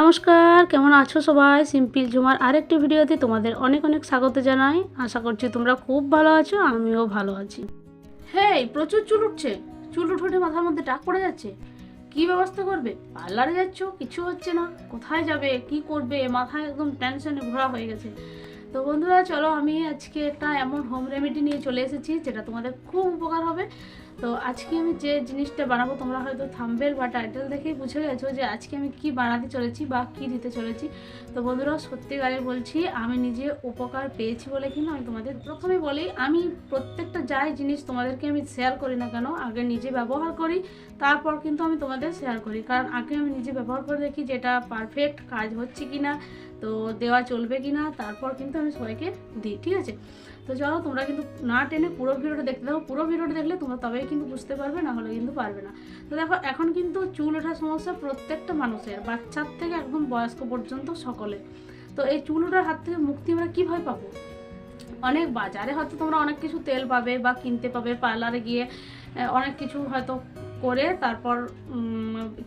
নমস্কার, কেমন আছো সবাই? সিম্পল ঝুমার আরেকটি ভিডিওতে তোমাদের অনেক অনেক স্বাগত জানাই। আশা করছি তোমরা খুব ভালো আছো, আমিও ভালো আছি। হ্যাঁ প্রচুর চুল উঠছে। চুল উঠে মাথার মধ্যে টাক পড়ে যাচ্ছে। কি ব্যবস্থা করবে? পার্লারে যাচ্ছ, কিছু হচ্ছে না। কোথায় যাবে? কি করবে? মাথায় একদম টেনশনে ভরা হয়ে গেছে। তো বন্ধুরা, চলো আমি আজকে একটা এমন হোম রেমেডি নিয়ে চলে এসেছি, যেটা তোমাদের খুব উপকার হবে। তো আজকে আমি যে জিনিসটা বানাবো, তোমরা হয়তো থাম্বেল বা টাইটেল দেখেই বুঝে গেছো যে আজকে আমি কি বানাতে চলেছি বা কি দিতে চলেছি। তো বন্ধুরা সত্যিকারে বলছি, আমি নিজে উপকার পেয়েছি বলে কিন্তু আমি তোমাদের প্রথমে বলি, আমি প্রত্যেকটা যাই জিনিস তোমাদেরকে আমি শেয়ার করি না কেন, আগে নিজে ব্যবহার করি, তারপর কিন্তু আমি তোমাদের শেয়ার করি। কারণ আগে আমি নিজে ব্যবহার করে দেখি যে এটা পারফেক্ট কাজ হচ্ছে কি না তো দেওয়া চলবে কি না তারপর কিন্তু আমি সবাইকে দিই, ঠিক আছে? তো চলো, তোমরা কিন্তু না টেনে পুরো ভিডিওটা দেখতে দেখো পুরো ভিডিওটা দেখলে তোমরা তবেই কিন্তু বুঝতে পারবে, না হলে কিন্তু পারবে না। তো দেখো, এখন কিন্তু চুল ওঠার সমস্যা প্রত্যেকটা মানুষের, বাচ্চার থেকে একদম বয়স্ক পর্যন্ত সকলে। তো এই চুল ওঠার হাত থেকে মুক্তি আমরা কীভাবে পাবো? অনেক বাজারে হয়তো তোমরা অনেক কিছু তেল পাবে বা কিনতে পাবে, পার্লারে গিয়ে অনেক কিছু হয়তো করে তারপর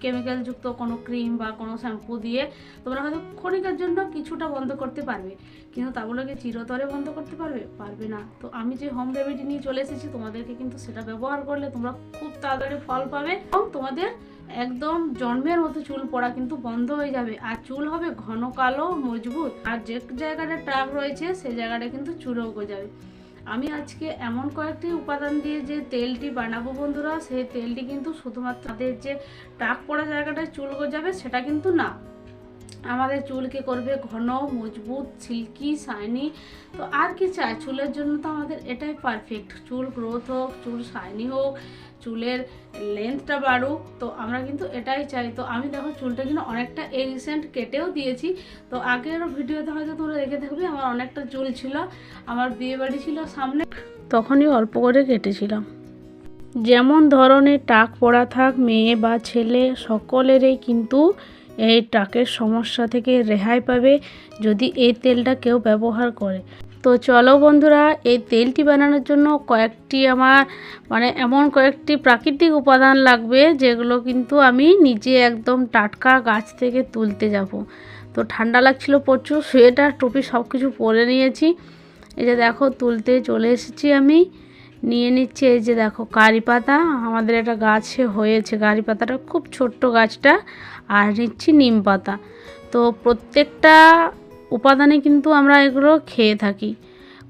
কেমিক্যাল যুক্ত কোনো ক্রিম বা কোনো শ্যাম্পু দিয়ে তোমরা হয়তো ক্ষণিকের জন্য কিছুটা বন্ধ করতে পারবে। কিন্তু তা বলে কি চিরতরে বন্ধ করতে পারবে? পারবে না। তো আমি যে হোম রেমেডি নিয়ে চলে এসেছি, তোমাদেরকে কিন্তু সেটা ব্যবহার করলে তোমরা খুব তাড়াতাড়ি ফল পাবে এবং তোমাদের একদম জন্মের মতো চুল পড়া কিন্তু বন্ধ হয়ে যাবে। আর চুল হবে ঘন কালো, মজবুত। আর যে জায়গাটা টাক রয়েছে সেই জায়গাটা কিন্তু চুলও যাবে আমি আজকে এমন কয়েকটি উপাদান দিয়ে যে তেলটি বানাবো বন্ধুরা, সেই তেলটি কিন্তু শুধুমাত্র তাদের যে টাক পড়া জায়গাটায় চুল গজাবে, সেটা কিন্তু না। আমাদের চুলকে করবে ঘন, মজবুত সিল্কি শাইনি তো আর কি চাই? চুলের জন্য তো আমাদের এটাই পারফেক্ট চুল গ্রোথ হোক, চুল শাইনি হোক, চুলের লেন্থটা বাড়ুক, তো আমরা কিন্তু এটাই চাই। তো আমি দেখো চুলটা কিন্তু অনেকটা এই রিসেন্ট কেটেও দিয়েছি। তো আগের ভিডিওতে হয়তো তোমরা দেখে থাকবে, আমার অনেকটা চুল ছিল, আমার বিয়ে বাড়ি ছিল সামনে। তখনই অল্প করে কেটেছিলাম। যেমন ধরনের টাক পড়া থাক, মেয়ে বা ছেলে, সকলেরই কিন্তু এই টাকের সমস্যা থেকে রেহাই পাবে যদি এই তেলটা কেউ ব্যবহার করে। তো চলো বন্ধুরা, এই তেলটি বানানোর জন্য কয়েকটি আমার মানে এমন কয়েকটি প্রাকৃতিক উপাদান লাগবে যেগুলো কিন্তু আমি নিজে একদম টাটকা গাছ থেকে তুলতে যাব। তো ঠান্ডা লাগছিল প্রচুর, সোয়েটার, টুপি সব কিছু পরে নিয়েছি। এই যে দেখো, তুলতে চলে এসেছি আমি। নিয়ে নিচ্ছি এই যে দেখো কারি পাতা। আমাদের একটা গাছে হয়েছে কারি পাতাটা, খুব ছোট্ট গাছটা, আর নিচ্ছি নিম পাতা। তো প্রত্যেকটা উপাদানে কিন্তু আমরা এগুলো খেয়ে থাকি।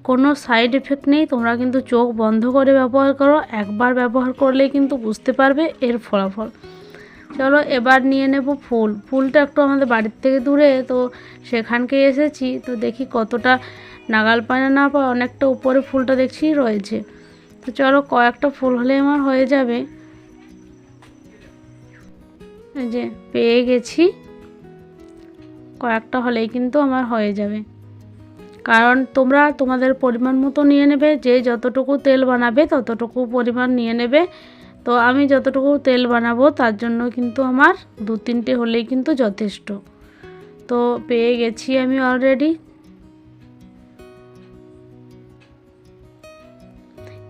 কোনো সাইড এফেক্ট নেই, তোমরা কিন্তু চোখ বন্ধ করে ব্যবহার করো, একবার ব্যবহার করলেই কিন্তু বুঝতে পারবে এর ফলাফল। চলো এবার নিয়ে নেব ফুল। ফুলটা একটু আমাদের বাড়ির থেকে দূরে, তো সেখানকে এসেছি। তো দেখি কতটা নাগাল পায় না পায়, অনেকটা উপরে ফুলটা দেখছি রয়েছে। তো চলো কয়েকটা ফুল হলে আমার হয়ে যাবে। এই যে, পেয়ে গেছি। কয়েকটা হলেই কিন্তু আমার হয়ে যাবে। কারণ তোমরা তোমাদের পরিমাণ মতো নিয়ে নেবে, যে যতটুকু তেল বানাবে ততটুকু পরিমাণ নিয়ে নেবে। তো আমি যতটুকু তেল বানাবো তার জন্য কিন্তু আমার দু তিনটে হলেই কিন্তু যথেষ্ট। তো পেয়ে গেছি আমি অলরেডি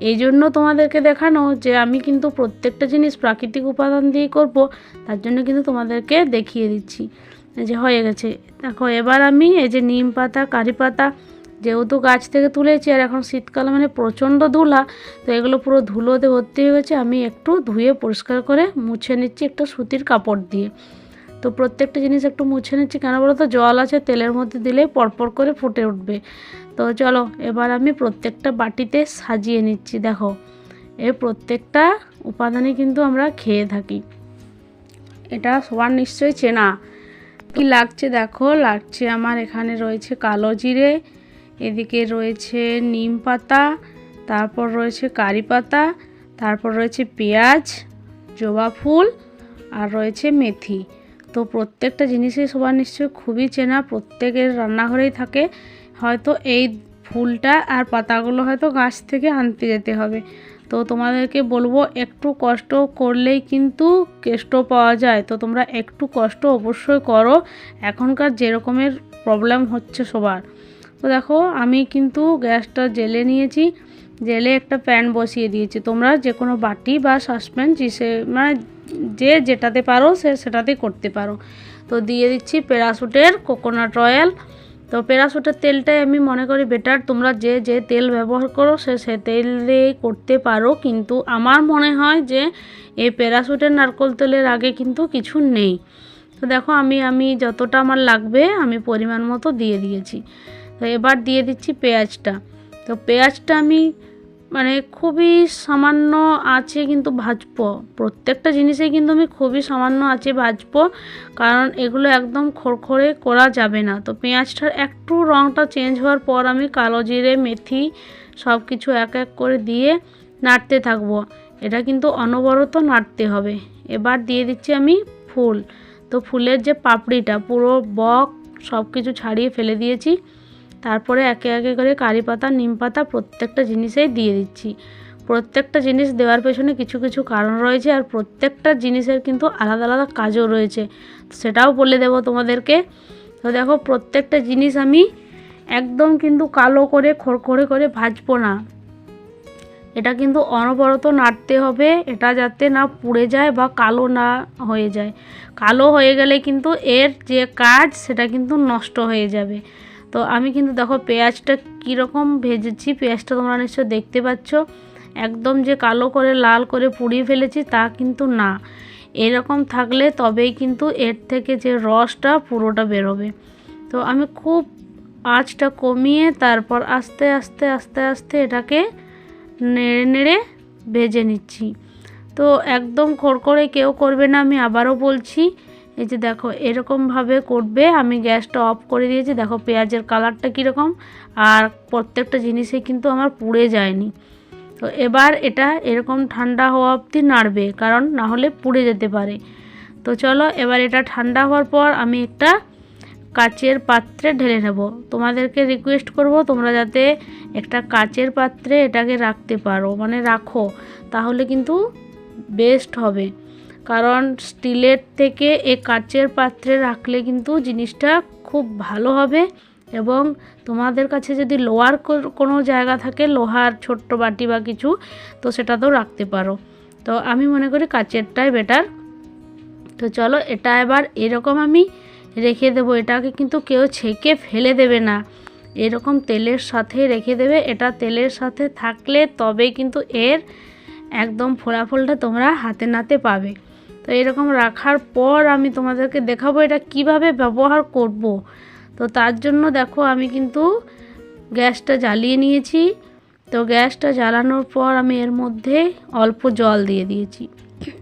এই জন্য তোমাদেরকে দেখানো যে আমি কিন্তু প্রত্যেকটা জিনিস প্রাকৃতিক উপাদান দিয়ে করব, তার জন্য কিন্তু তোমাদেরকে দেখিয়ে দিচ্ছি। যে হয়ে গেছে। দেখো, এবার আমি এই যে নিম পাতা, কারি পাতা যেহেতু গাছ থেকে তুলেছি আর এখন শীতকালে মানে প্রচণ্ড ধুলা, তো এগুলো পুরো ধুলোতে ভর্তি হয়ে গেছে। আমি একটু ধুয়ে পরিষ্কার করে মুছে নিচ্ছি একটা সুতির কাপড় দিয়ে। তো প্রত্যেকটা জিনিস একটু মুছে নিচ্ছি। কেন বলো তো? জল আছে, তেলের মধ্যে দিলেই পরপর করে ফুটে উঠবে। তো চলো, এবার আমি প্রত্যেকটা বাটিতে সাজিয়ে নিচ্ছি। দেখো এর প্রত্যেকটা উপাদানে কিন্তু আমরা খেয়ে থাকি। এটা সবার নিশ্চয়ই চেনা। কি লাগছে দেখো? লাগছে আমার এখানে রয়েছে কালো জিরে, এদিকে রয়েছে নিম পাতা, তারপর রয়েছে কারি পাতা, তারপর রয়েছে পেঁয়াজ, জবা ফুল, আর রয়েছে মেথি। তো প্রত্যেকটা জিনিসই সবার নিশ্চয়ই খুবই চেনা, প্রত্যেকের রান্নাঘরেই থাকে। হয়তো এই ফুলটা আর পাতাগুলো হয়তো গাছ থেকে আনতে যেতে হবে। তো তোমাদেরকে বলব, একটু কষ্ট করলেই কিন্তু কেষ্ট পাওয়া যায়। তো তোমরা একটু কষ্ট অবশ্যই করো। এখনকার যেরকমের প্রবলেম হচ্ছে সবার। তো দেখো, আমি কিন্তু গ্যাসটা জেলে নিয়েছি। জেলে একটা প্যান বসিয়ে দিয়েছি। তোমরা যে কোনো বাটি বা সাসপ্যান যে মানে যে যেটাতে পারো সে সেটাতেই করতে পারো। তো দিয়ে দিচ্ছি প্যারাশুটের কোকোনাট অয়েল তো প্যারাশুটের তেলটাই আমি মনে করি বেটার তোমরা যে যে তেল ব্যবহার করো সে সে তেল দিয়ে করতে পারো। কিন্তু আমার মনে হয় যে এই প্যারাশুটের নারকোল তেলের আগে কিন্তু কিছু নেই। তো দেখো আমি আমি যতটা আমার লাগবে আমি পরিমাণ মতো দিয়ে দিয়েছি। তো এবার দিয়ে দিচ্ছি পেঁয়াজটা। তো পেঁয়াজটা আমি মানে খুবই সামান্য আছে কিন্তু ভাজবো প্রত্যেকটা জিনিসে কিন্তু আমি খুবই সামান্য আছে ভাজবো কারণ এগুলো একদম খড়খড়ে করা যাবে না। তো পেঁয়াজটার একটু রঙটা চেঞ্জ হওয়ার পর আমি কালো জিরে, মেথি সব কিছু এক এক করে দিয়ে নাড়তে থাকব। এটা কিন্তু অনবরত নাড়তে হবে। এবার দিয়ে দিচ্ছি আমি ফুল। তো ফুলের যে পাপড়িটা পুরো বক সব কিছু ছাড়িয়ে ফেলে দিয়েছি। তারপরে একে একে করে কারি পাতা, নিম পাতা প্রত্যেকটা জিনিসেই দিয়ে দিচ্ছি। প্রত্যেকটা জিনিস দেওয়ার পেছনে কিছু কিছু কারণ রয়েছে আর প্রত্যেকটা জিনিসের কিন্তু আলাদা আলাদা কাজও রয়েছে। সেটাও বলে দেবো তোমাদেরকে। তো দেখো, প্রত্যেকটা জিনিস আমি একদম কিন্তু কালো করে খড়খড়ে করে ভাজবো না। এটা কিন্তু অনবরত নাড়তে হবে, এটা যাতে না পুড়ে যায় বা কালো না হয়ে যায়। কালো হয়ে গেলে কিন্তু এর যে কাজ, সেটা কিন্তু নষ্ট হয়ে যাবে। তো আমি কিন্তু দেখো পেঁয়াজটা কীরকম ভেজেছি, পেঁয়াজটা তোমরা নিশ্চয় দেখতে পাচ্ছ। একদম যে কালো করে, লাল করে পুড়িয়ে ফেলেছি তা কিন্তু না। এরকম থাকলে তবেই কিন্তু এর থেকে যে রসটা পুরোটা বেরোবে। তো আমি খুব আঁচটা কমিয়ে তারপর আস্তে আস্তে আস্তে আস্তে এটাকে নেড়ে নেড়ে ভেজে নিচ্ছি। তো একদম খড়খড়ে কেউ করবে না, আমি আবারও বলছি। এই যে দেখো, এরকমভাবে করবে, আমি গ্যাসটা অফ করে দিয়েছি। দেখো, পেঁয়াজের কালারটা কীরকম, আর প্রত্যেকটা জিনিসে কিন্তু আমার পুড়ে যায়নি। তো এবার এটা এরকম ঠান্ডা হওয়া অবধি নাড়বে, কারণ না হলে পুড়ে যেতে পারে। তো চলো, এবার এটা ঠান্ডা হওয়ার পর আমি একটা কাচের পাত্রে ঢেলে নেব। তোমাদেরকে রিকোয়েস্ট করব, তোমরা যাতে একটা কাচের পাত্রে এটাকে রাখতে পারো মানে রাখো, তাহলে কিন্তু বেস্ট হবে। কারণ স্টিলের থেকে এ কাচের পাত্রে রাখলে কিন্তু জিনিসটা খুব ভালো হবে এবং তোমাদের কাছে যদি লোহার কোনো জায়গা থাকে, লোহার ছোট্ট বাটি বা কিছু, তো সেটাতেও রাখতে পারো। তো আমি মনে করি কাচেরটাই বেটার তো চলো, এটা এবার এরকম আমি রেখে দেবো। এটাকে কিন্তু কেউ ছেঁকে ফেলে দেবে না। এরকম তেলের সাথে রেখে দেবে। এটা তেলের সাথে থাকলে তবে কিন্তু এর একদম ফোলাফলটা তোমরা হাতে নাতে পাবে। তো এরকম রাখার পর আমি তোমাদেরকে দেখাবো এটা কীভাবে ব্যবহার করব। তো তার জন্য দেখো আমি কিন্তু গ্যাসটা জ্বালিয়ে নিয়েছি। তো গ্যাসটা জ্বালানোর পর আমি এর মধ্যে অল্প জল দিয়ে দিয়েছি।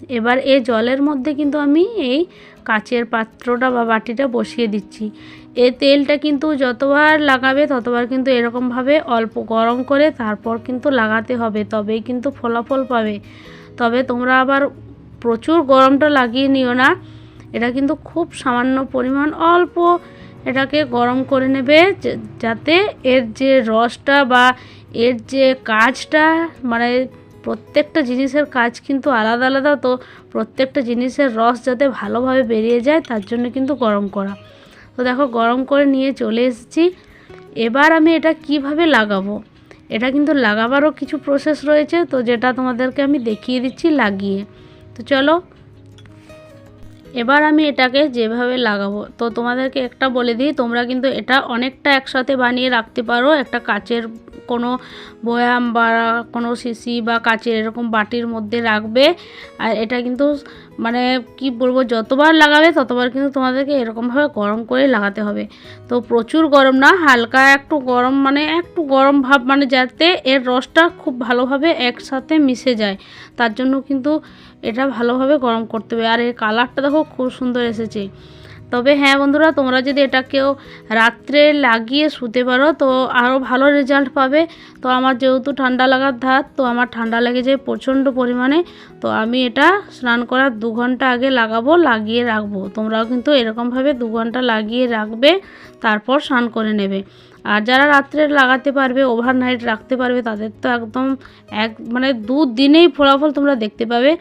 এবার এই জলের মধ্যে কিন্তু আমি এই কাচের পাত্রটা বা বাটিটা বসিয়ে দিচ্ছি। এ তেলটা কিন্তু যতবার লাগাবে ততবার কিন্তু এরকমভাবে অল্প গরম করে তারপর কিন্তু লাগাতে হবে, তবেই কিন্তু ফলাফল পাবে। তবে তোমরা আবার প্রচুর গরমটা লাগিয়ে নিও না। এটা কিন্তু খুব সামান্য পরিমাণ, অল্প এটাকে গরম করে নেবে যাতে এর যে রসটা বা এর যে কাজটা মানে প্রত্যেকটা জিনিসের কাজ কিন্তু আলাদা আলাদা, তো প্রত্যেকটা জিনিসের রস যাতে ভালোভাবে বেরিয়ে যায়, তার জন্য কিন্তু গরম করা। তো দেখো, গরম করে নিয়ে চলে এসেছি। এবার আমি এটা কীভাবে লাগাবো? এটা কিন্তু লাগাবারও কিছু প্রসেস রয়েছে, তো যেটা তোমাদেরকে আমি দেখিয়ে দিচ্ছি লাগিয়ে। তো চলো, এবার আমি এটাকে যেভাবে লাগাবো। তো তোমাদেরকে একটা বলে দিই, তোমরা কিন্তু এটা অনেকটা একসাথে বানিয়ে রাখতে পারো। একটা কাচের কোনো বয়াম বা কোনো শিশি বা কাচের এরকম বাটির মধ্যে রাখবে। আর এটা কিন্তু মানে কি বলব, যতবার লাগাবে ততবার কিন্তু তোমাদেরকে এরকমভাবে গরম করে লাগাতে হবে। তো প্রচুর গরম না, হালকা একটু গরম মানে একটু গরম ভাব মানে যাতে এর রসটা খুব ভালোভাবে একসাথে মিশে যায়। তার জন্য কিন্তু এটা ভালোভাবে গরম করতে হবে। আর এর কালারটা দেখো খুব সুন্দর এসেছে। তবে হ্যাঁ বন্ধুরা, তোমরা যদি এটাকেও রাত্রে লাগিয়ে শুতে পারো, তো আরও ভালো রেজাল্ট পাবে। তো আমার যেহেতু ঠান্ডা লাগার ধাত, তো আমার ঠান্ডা লেগে যায় প্রচণ্ড পরিমাণে। তো আমি এটা স্নান করার দু ঘণ্টা আগে লাগাবো, লাগিয়ে রাখব। তোমরাও কিন্তু এরকমভাবে দু ঘণ্টা লাগিয়ে রাখবে, তারপর স্নান করে নেবে। আর যারা রাত্রে লাগাতে পারবে ওভারনাইট রাখতে পারবে, তাদের তো একদম এক মানে দু দিনেই ফলাফল তোমরা দেখতে পাবে।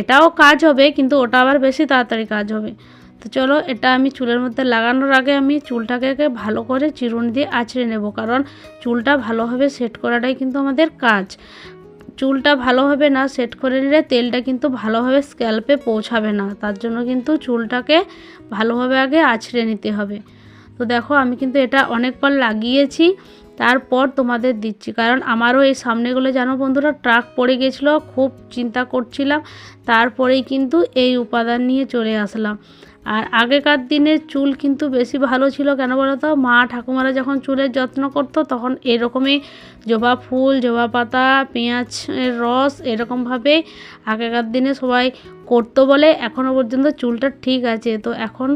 এটাও কাজ হবে, কিন্তু ওটা আবার বেশি তাড়াতাড়ি কাজ হবে। তো চলো, এটা আমি চুলের মধ্যে লাগানোর আগে আমি চুলটাকে ভালো করে চিরুনি দিয়ে আছড়ে নেব, কারণ চুলটা ভালোভাবে সেট করাটাই কিন্তু আমাদের কাজ। চুলটা ভালোভাবে না সেট করে নিলে তেলটা কিন্তু ভালোভাবে স্ক্যাল্পে পৌঁছাবে না, তার জন্য কিন্তু চুলটাকে ভালোভাবে আগে আছড়ে নিতে হবে। তো দেখো, আমি কিন্তু এটা অনেকবার লাগিয়েছি, তারপর তোমাদের দিচ্ছি। কারণ আমারও এই সামনেগুলো, জানো বন্ধুরা, ট্রাক পড়ে গেছিল, খুব চিন্তা করছিলাম, তারপরেই কিন্তু এই উপাদান নিয়ে চলে আসলাম। আর আগেকার দিনে চুল কিন্তু বেশি ভালো ছিল কেন বলো তো? মা ঠাকুমারা যখন চুলের যত্ন করতো, তখন এরকমই জবা ফুল, জবা পাতা, পেঁয়াজের রস এরকমভাবে আগেকার দিনে সবাই করতো বলে এখনও পর্যন্ত চুলটা ঠিক আছে। তো এখন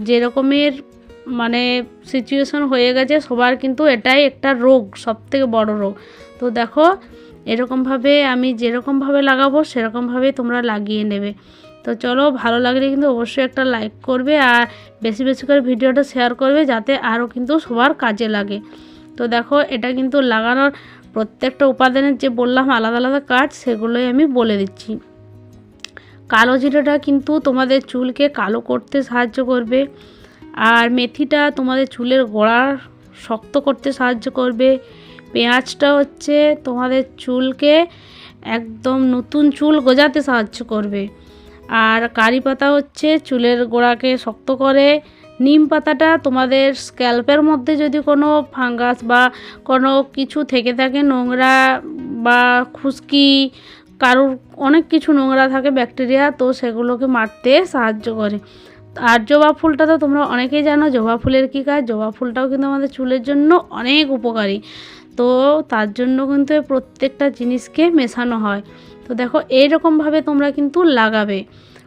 যেরকমের মানে সিচুয়েশন হয়ে গেছে, সবার কিন্তু এটাই একটা রোগ সব থেকে বড় রোগ। তো দেখো, এরকমভাবে আমি যেরকমভাবে লাগাবো, সেরকমভাবেই তোমরা লাগিয়ে নেবে। তো চলো, ভালো লাগলে কিন্তু অবশ্যই একটা লাইক করবে আর বেশি বেশি করে ভিডিওটা শেয়ার করবে, যাতে আরও কিন্তু সবার কাজে লাগে। তো দেখো, এটা কিন্তু লাগানোর প্রত্যেকটা উপাদানের যে বললাম, আলাদা আলাদা কাজ, সেগুলোই আমি বলে দিচ্ছি। কালো জিরাটা কিন্তু তোমাদের চুলকে কালো করতে সাহায্য করবে। আর মেথিটা তোমাদের চুলের গোড়া শক্ত করতে সাহায্য করবে। পেঁয়াজটা হচ্ছে তোমাদের চুলকে একদম নতুন চুল গজাতে সাহায্য করবে। আর কারি পাতা হচ্ছে চুলের গোড়াকে শক্ত করে। নিম পাতাটা তোমাদের স্ক্যাল্পের মধ্যে যদি কোনো ফাঙ্গাস বা কোনো কিছু থেকে থাকে, নোংরা বা খুশকি, কারোর অনেক কিছু নোংরা থাকে, ব্যাকটেরিয়া, তো সেগুলোকে মারতে সাহায্য করে। আর জবা ফুলটা তো তোমরা অনেকেই জানো, জবা ফুলের কী কাজ? জবা ফুলটাও কিন্তু আমাদের চুলের জন্য অনেক উপকারী। তো তার জন্য কিন্তু প্রত্যেকটা জিনিসকে মেশানো হয়। তো দেখো এইরকমভাবে তোমরা কিন্তু লাগাবে।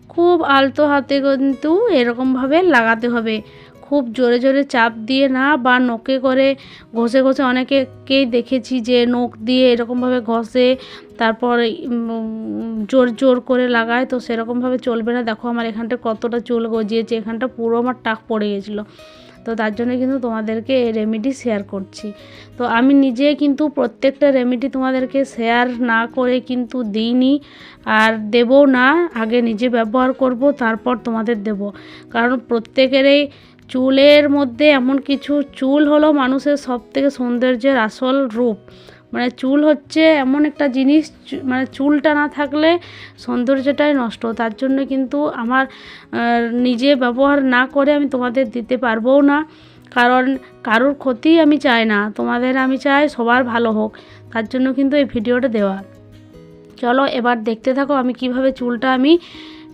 খুব আলতো হাতে কিন্তু এরকমভাবে লাগাতে হবে। খুব জোরে জোরে চাপ দিয়ে না বা নখে করে ঘষে ঘষে অনেকেকেই দেখেছি যে নখ দিয়ে এরকমভাবে ঘষে তারপর জোর জোর করে লাগায়, তো সেরকমভাবে চলবে না। দেখো আমার এখানটা কতটা চুল গজিয়েছে, এখানটা পুরো আমার টাক পড়ে গেছিল। তো তার জন্য কিন্তু তোমাদেরকে এই রেমেডি শেয়ার করছি। তো আমি নিজে কিন্তু প্রত্যেকটা রেমেডি তোমাদেরকে শেয়ার না করে কিন্তু দিইনি, আর দেবও না, আগে নিজে ব্যবহার করব, তারপর তোমাদের দেব। কারণ প্রত্যেকেরই চুলের মধ্যে এমন কিছু, চুল হলো মানুষের সব থেকে সৌন্দর্যের আসল রূপ। মানে চুল হচ্ছে এমন একটা জিনিস মানে চুলটা না থাকলে সৌন্দর্যটাই নষ্ট। তার জন্য কিন্তু আমার নিজে ব্যবহার না করে আমি তোমাদের দিতে পারবও না। কারণ কারোর ক্ষতি আমি চাই না, তোমাদের আমি চাই সবার ভালো হোক। তার জন্য কিন্তু এই ভিডিওটা দেওয়া। চলো এবার দেখতে থাকো আমি কীভাবে চুলটা আমি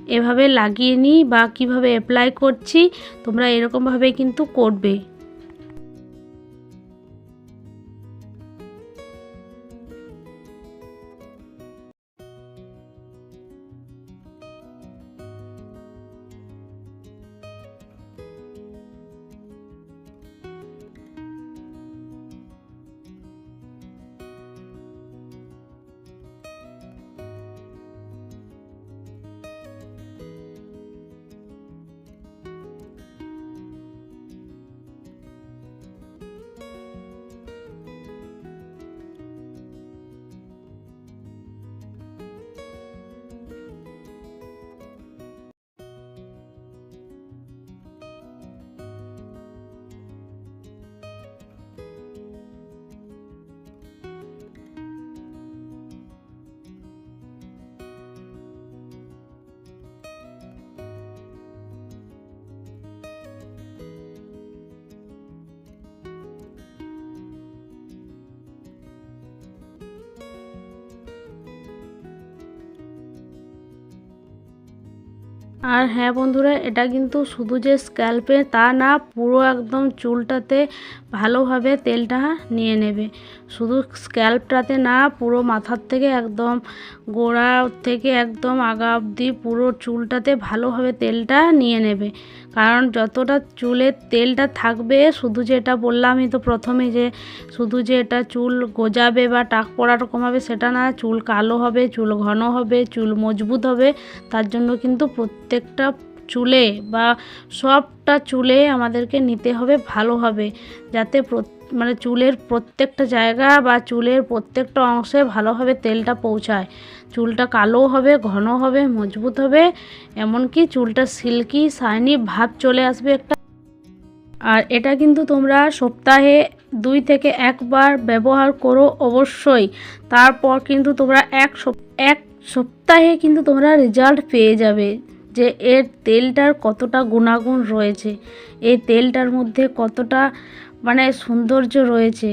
এভাবে লাগিয়ে নিই বা কীভাবে অ্যাপ্লাই করছি তোমরা এরকমভাবে কিন্তু করবে। আর হ্যাঁ বন্ধুরা, এটা কিন্তু শুধু যে স্ক্যাল্পে তা না, পুরো একদম চুলটাতে ভালোভাবে তেলটা নিয়ে নেবে। শুধু স্ক্যাল্পটাতে না, পুরো মাথার থেকে একদম গোড়া থেকে একদম আগা অবধি পুরো চুলটাতে ভালোভাবে তেলটা নিয়ে নেবে। কারণ যতটা চুলের তেলটা থাকবে, শুধু যে এটা বললাম আমি তো প্রথমে যে, শুধু যে এটা চুল গজাবে বা টাক পড়া কমাবে সেটা না, চুল কালো হবে, চুল ঘন হবে, চুল মজবুত হবে, তার জন্য কিন্তু প্রত্যেকটা চুলে বা সবটা চুলে আমাদেরকে নিতে হবে ভালোভাবে, যাতে মানে চুলের প্রত্যেকটা জায়গা বা চুলের প্রত্যেকটা অংশে ভালোভাবে তেলটা পৌঁছায়। চুলটা কালো হবে, ঘন হবে, মজবুত হবে, এমনকি চুলটা সিল্কি শাইনি ভাব চলে আসবে একটা। আর এটা কিন্তু তোমরা সপ্তাহে দুই থেকে একবার ব্যবহার করো অবশ্যই। তারপর কিন্তু তোমরা এক এক সপ্তাহে কিন্তু তোমরা রেজাল্ট পেয়ে যাবে। যে এর তেলটার কতটা গুণাগুণ রয়েছে এই তেলটার মধ্যে কতটা মানে সৌন্দর্য রয়েছে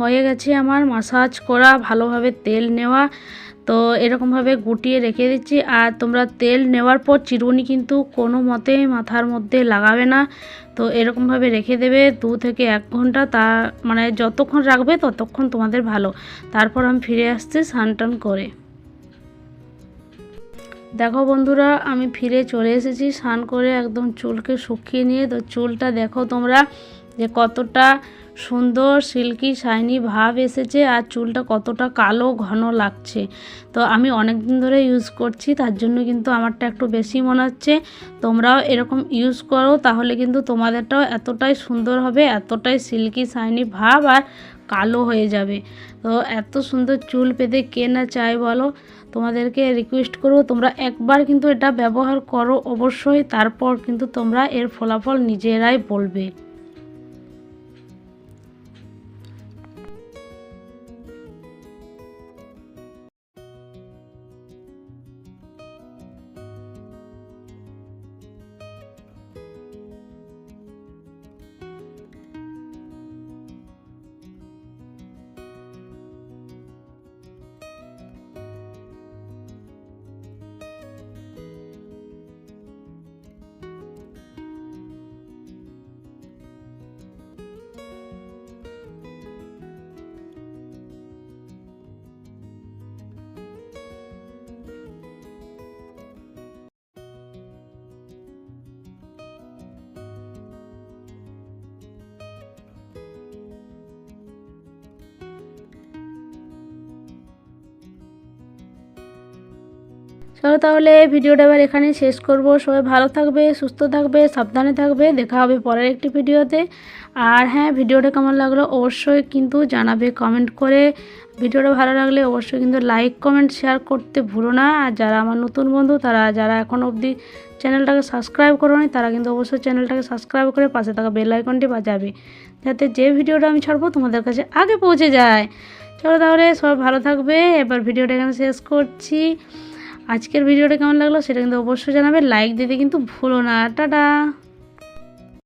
হয়ে গেছে আমার মাসাজ করা, ভালোভাবে তেল নেওয়া। তো এরকমভাবে গুটিয়ে রেখে দিচ্ছি। আর তোমরা তেল নেওয়ার পর চিরুনি কিন্তু কোনো মতে মাথার মধ্যে লাগাবে না। তো এরকমভাবে রেখে দেবে দু থেকে এক ঘণ্টা। তা মানে যতক্ষণ রাখবে ততক্ষণ তোমাদের ভালো। তারপর আমি ফিরে আসছি স্নান করে। দেখো বন্ধুরা, আমি ফিরে চলে এসেছি স্নান করে একদম চুলকে শুকিয়ে নিয়ে। তো চুলটা দেখো তোমরা যে কতটা সুন্দর, সিল্কি, শাইনি ভাব এসেছে আর চুলটা কতটা কালো, ঘন লাগছে। তো আমি অনেক দিন ধরে ইউজ করছি, তার জন্য কিন্তু আমারটা একটু বেশি মনে হচ্ছে। তোমরাও এরকম ইউজ করো, তাহলে কিন্তু তোমাদেরটাও এতটাই সুন্দর হবে, এতটাই সিল্কি, শাইনি ভাব আর কালো হয়ে যাবে। তো এত সুন্দর চুল পেতে কে না চায় বলো? তোমাদেরকে রিকোয়েস্ট করব, তোমরা একবার কিন্তু এটা ব্যবহার করো অবশ্যই, তারপর কিন্তু তোমরা এর ফলাফল নিজেরাই বলবে। চলো তাহলে ভিডিওটা এবার এখানেই শেষ করব। সবাই ভালো থাকবে, সুস্থ থাকবে, সাবধানে থাকবে। দেখা হবে পরের একটি ভিডিওতে। আর হ্যাঁ ভিডিওটা কেমন লাগল অবশ্যই কিন্তু জানাবে কমেন্ট করে। ভিডিওটা ভালো লাগলে অবশ্যই কিন্তু লাইক কমেন্ট শেয়ার করতে ভুলো না। আর যারা আমার নতুন বন্ধু, তারা যারা এখন অবধি চ্যানেলটাকে সাবস্ক্রাইব করোনি, তারা কিন্তু অবশ্যই চ্যানেলটাকে সাবস্ক্রাইব করে পাশে থাকা বেল আইকনটি বাজাবে। যাতে যে ভিডিওটা আমি ছাড়বো, তোমাদের কাছে আগে পৌঁছে যায়। চলো তাহলে সবাই ভালো থাকবে। এবার ভিডিওটা এখানে শেষ করছি। আজকের ভিডিওটা কেমন লাগল সেটা কিন্তু অবশ্যই জানাবে। লাইক দিতে কিন্তু ভুলো না। টাটা!